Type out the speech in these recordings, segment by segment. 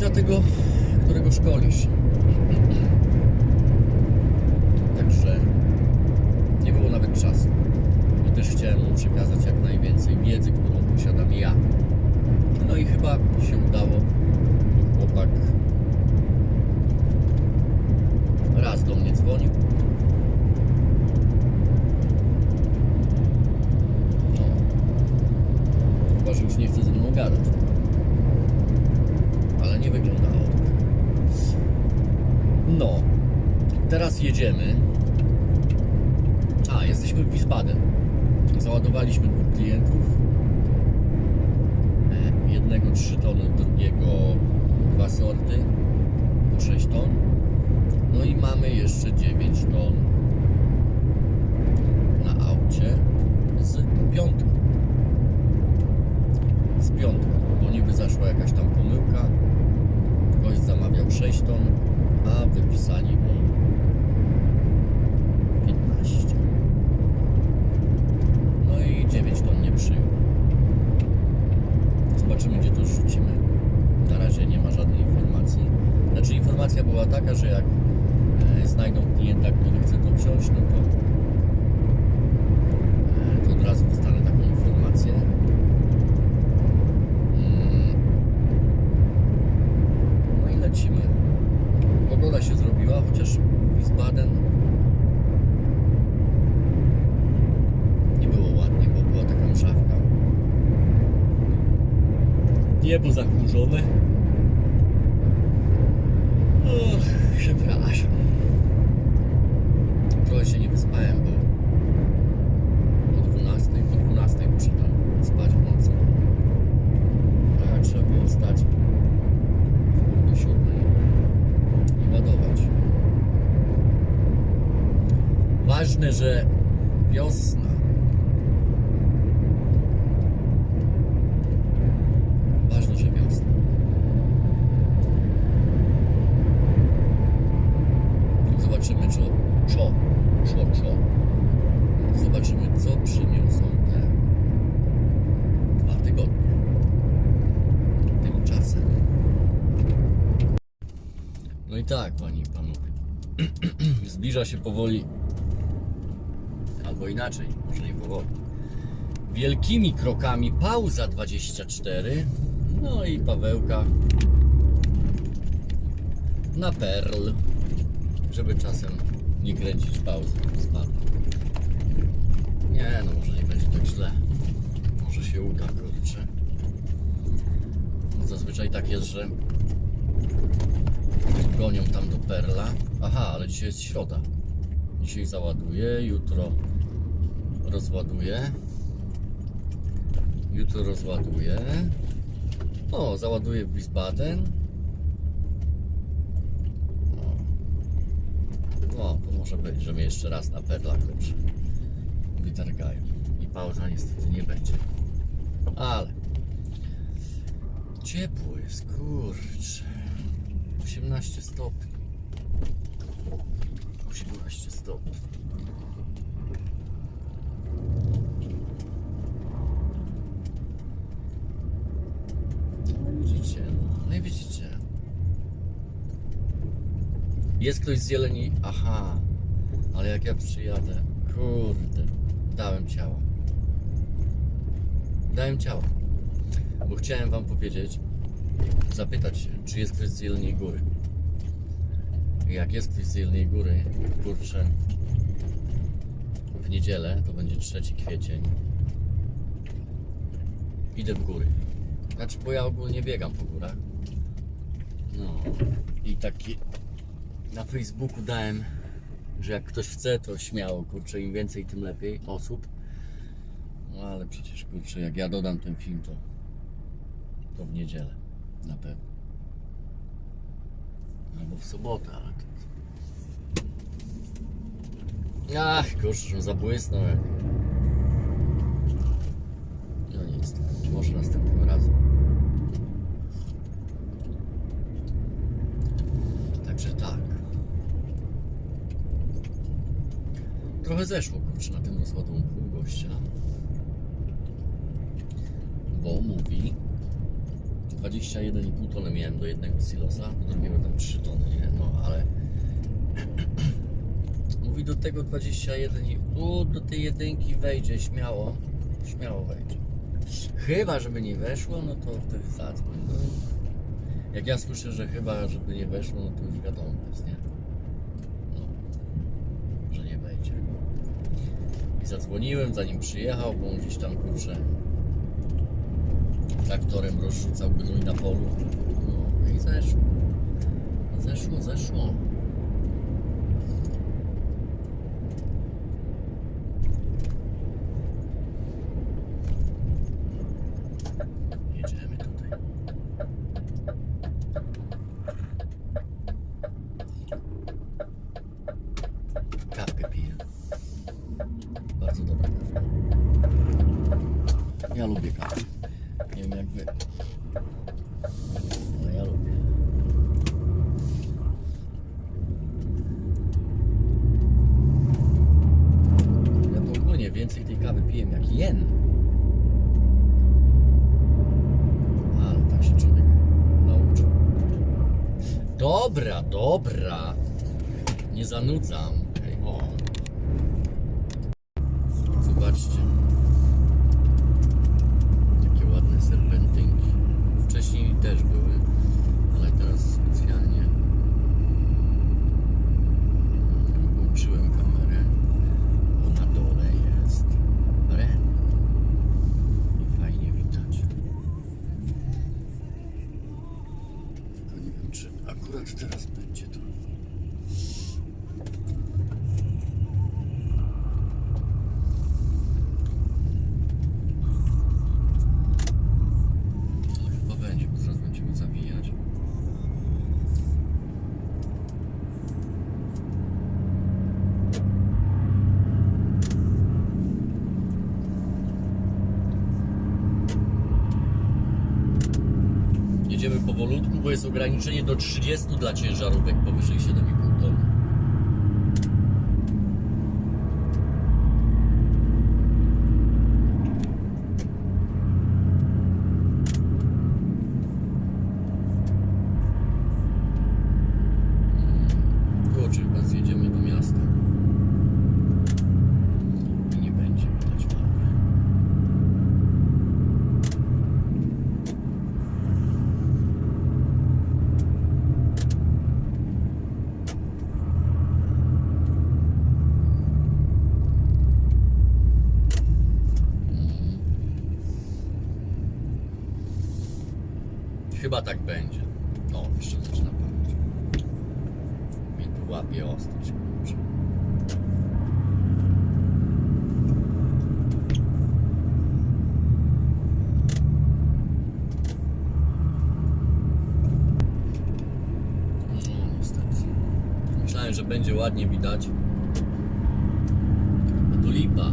którego, którego szkolisz. Także nie było nawet czasu. I też chciałem mu przekazać jak najwięcej wiedzy, którą posiadam ja. No i chyba się udało. Chłopak raz do mnie dzwonił. No. Chyba, że już nie chce ze mną gadać. Nie wyglądało. No. Teraz jedziemy. A, jesteśmy w Wiesbaden. Załadowaliśmy dwóch klientów. E, Jednego 3 tony, drugiego dwa sorty po 6 ton. No i mamy jeszcze 9 ton na aucie z piątką. Z piątką, bo niby zaszła jakaś tam pomyłka. Gość zamawiał 6 ton, a wypisali mu 15. No i 9 ton nie przyjął. Zobaczymy, gdzie to rzucimy. Na razie nie ma żadnej informacji. Znaczy, informacja była taka, że jak e, znajdą klienta, który chce to wziąć, no to, e, to od razu dostanę taką informację. Mm. No i lecimy. Pogoda się zrobiła, chociaż Wiesbaden nie było ładnie, bo była taka mrzawka. Niebo zachmurzone. Och, przepraszam. Trochę się nie wyspałem, bo o 12, po 12 poszedłem spać w nocy. A trzeba było wstać do 7 i ładować. Ważne, że wiosna. Ważne, że wiosna. Zobaczymy, co, co, co, co. Zobaczymy, co przyniosą te dwa tygodnie. Tymczasem. No i tak, panie i panowie. Zbliża się powoli, albo inaczej, może nie powoli. Wielkimi krokami pauza 24. No i Pawełka na perl, żeby czasem nie kręcić pauzy. Spadł. Nie, no może nie będzie tak źle. Może się uda, kurczę. No Zazwyczaj tak jest, że gonią tam do perla. Aha, ale dzisiaj jest środa. Dzisiaj załaduję, jutro rozładuję. Jutro rozładuję. O, załaduję w Wiesbaden. O, to może być, że mnie jeszcze raz na perla kurczę wytargają. I pauza niestety nie będzie. Ale ciepło jest, kurczę. 18 stopni. 18 stopni. No widzicie, no i widzicie. Jest ktoś z zieleni? Aha, ale jak ja przyjadę, kurde, dałem ciało. Dałem ciało. Bo chciałem wam powiedzieć, zapytać czy jest ktoś z Jeleniej Góry. Jak jest ktoś z Jeleniej Góry, kurczę, w niedzielę, to będzie 3 kwiecień, idę w góry. Znaczy, bo ja ogólnie biegam po górach. No i taki na Facebooku dałem, że jak ktoś chce, to śmiało, kurczę, im więcej, tym lepiej osób. No ale przecież, kurczę, jak ja dodam ten film, to, to w niedzielę na pewno. Albo w sobotę, ale to... Ach, kurczę, że zabłysnął jak... No nic, może następnym razem. Także tak. Trochę zeszło, kurczę, na tym rozładunku gościa. Bo mówi 21,5 tony miałem do jednego silosa, do drugiego tam 3 tony, nie? No ale mówi do tego 21 i do tej jedynki wejdzie śmiało, śmiało wejdzie. Chyba, żeby nie weszło, no to wtedy zadzwoń. No. Jak ja słyszę, że chyba, żeby nie weszło, no to już wiadomo jest, nie? No, że nie wejdzie. I zadzwoniłem, zanim przyjechał, bo on gdzieś tam kurczę traktorem rozrzucał gnój na polu. No i zeszło. Zeszło, zeszło. Jedziemy tutaj. Bardzo dobra. Ja lubię kawę. Nie wiem jak wy. No ja lubię. Ja to ogólnie więcej tej kawy piję jak jen. Ale tak się człowiek nauczył. Dobra, dobra. Nie zanudzam. Ej, o. Zobaczcie. Takie ładne serpentynki. Wcześniej też były, ale teraz specjalnie włączyłem kamerę, bo na dole jest ren. I fajnie widać. Tylko nie wiem, czy akurat teraz będzie to. Ale chyba będzie, bo zaraz będziemy zawijać. Jedziemy powolutku, bo jest ograniczenie do 30 dla ciężarówek powyżej 7,5 tony. Kurczę, chyba zjedziemy do miasta. I nie będzie widać mapy. Chyba tak będzie. O, jeszcze zaczyna padać. Mnie tu łapie ostrość. No, niestety. Myślałem, że będzie ładnie widać. A to lipa.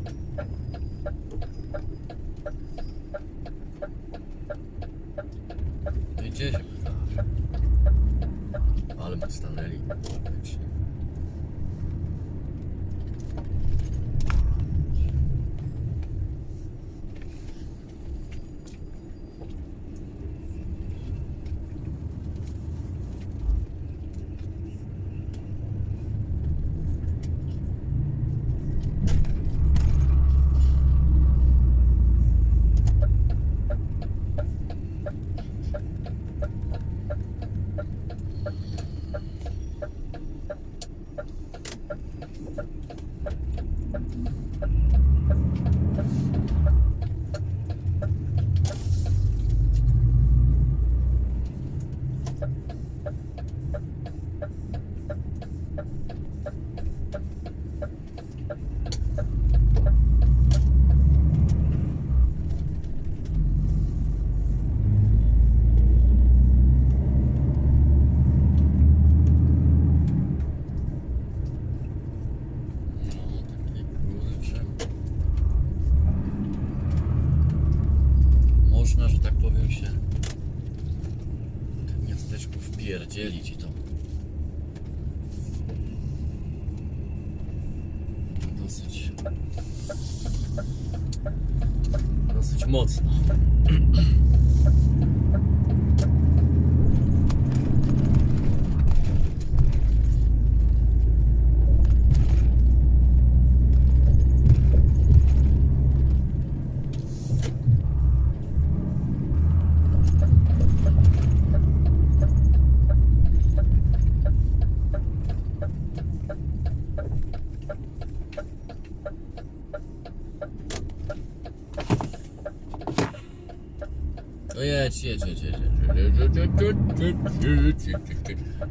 jedź.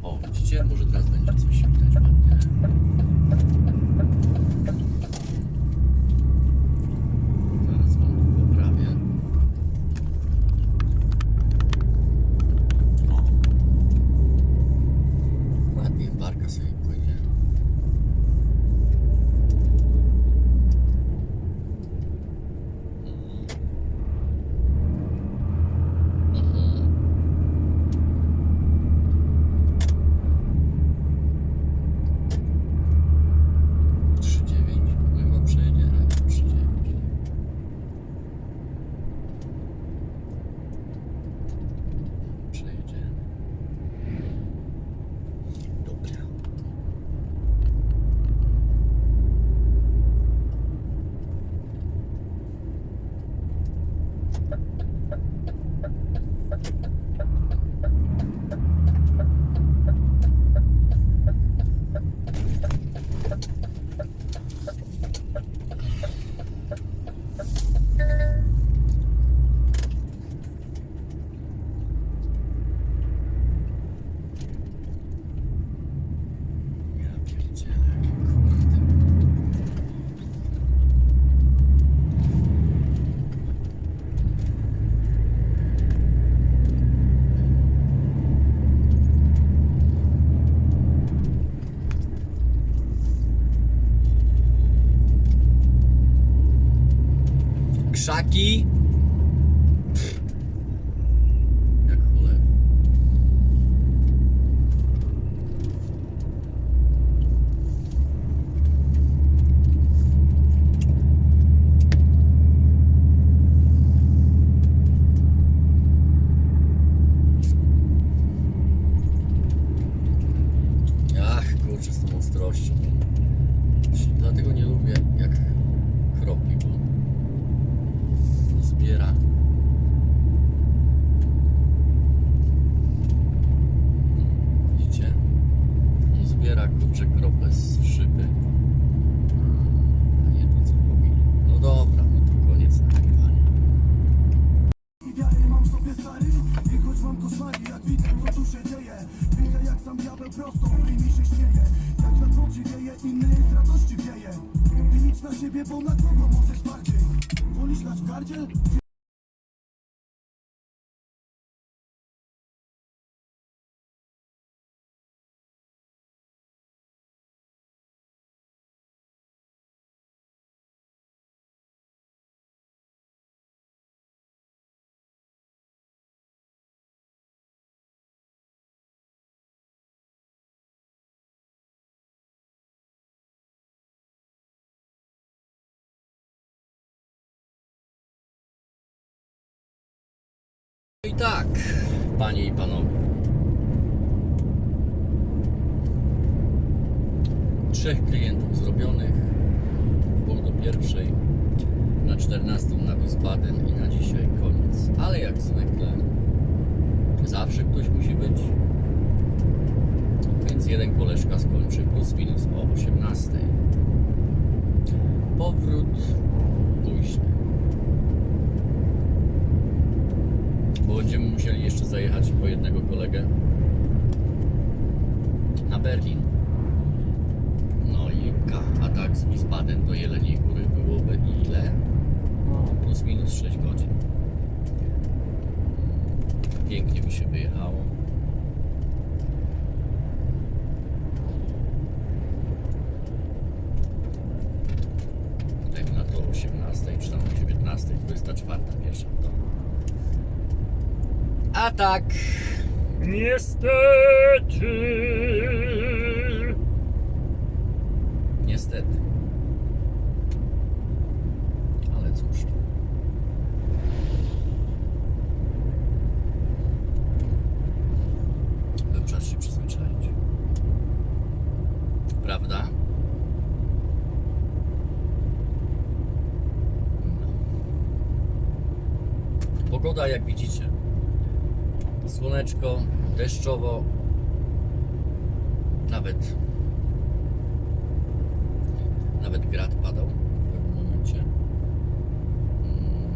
O, widzicie? Może teraz będzie coś widać ładnie. Krzaki. Pff. Jak cholera. Ach, kurczę, z tą ostrością. Na siebie, bo na kogo możesz bardziej Wolisz lać w gardzie? I tak, panie i panowie. Trzech klientów zrobionych w pół do pierwszej, na 14 na Wiesbaden i na dzisiaj koniec. Ale jak zwykle, zawsze ktoś musi być. Więc jeden koleżka skończy plus minus o 18. Powrót późny. Bo będziemy musieli jeszcze zajechać po jednego kolegę na Berlin. No i a tak z Wiesbaden do Jeleniej Góry byłoby ile? No, plus minus 6 godzin. Pięknie by się wyjechało. Na to o 18 czy tam o 19, 24 pierwsza. No. A tak, Niestety. niestety. Ale cóż. Był czas się przyzwyczaić. Prawda? No. Pogoda jak widzicie. Słoneczko, deszczowo. Nawet nawet grad padał w pewnym momencie. Mm.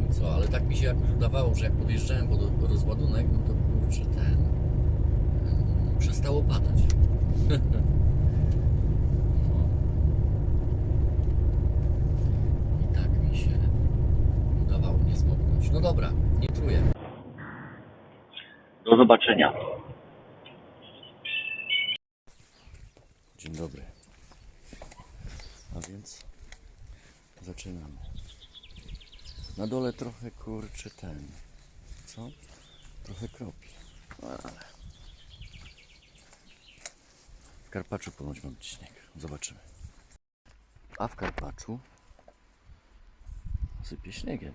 No co, ale tak mi się jakoś udawało, że jak podjeżdżałem pod rozładunek, no to kurczę ten. mm, Przestało padać. no. I tak mi się udawało nie zmoknąć. No dobra, truję. Do zobaczenia. Dzień dobry. A więc zaczynamy. Na dole trochę kurczy ten. Co? Trochę kropi. No, Ale. W Karpaczu ponoć ma być śnieg. Zobaczymy. A w Karpaczu sypie śniegiem.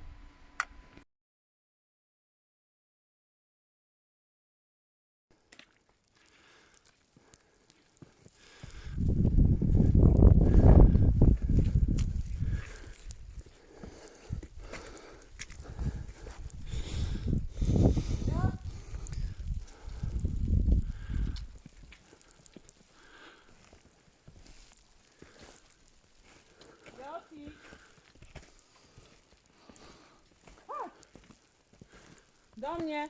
Do mnie.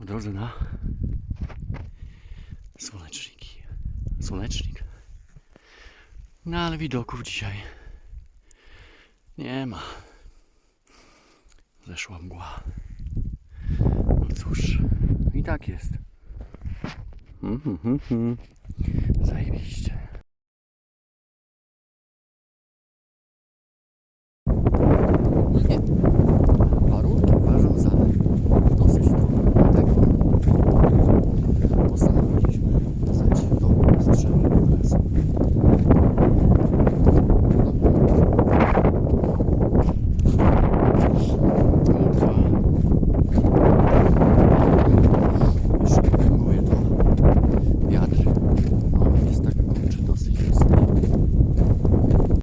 W drodze na słoneczniki. Słonecznik. No ale widoków dzisiaj nie ma. Zeszła mgła. Cóż, i tak jest. Mhm, mhm, mhm. Zajebiście.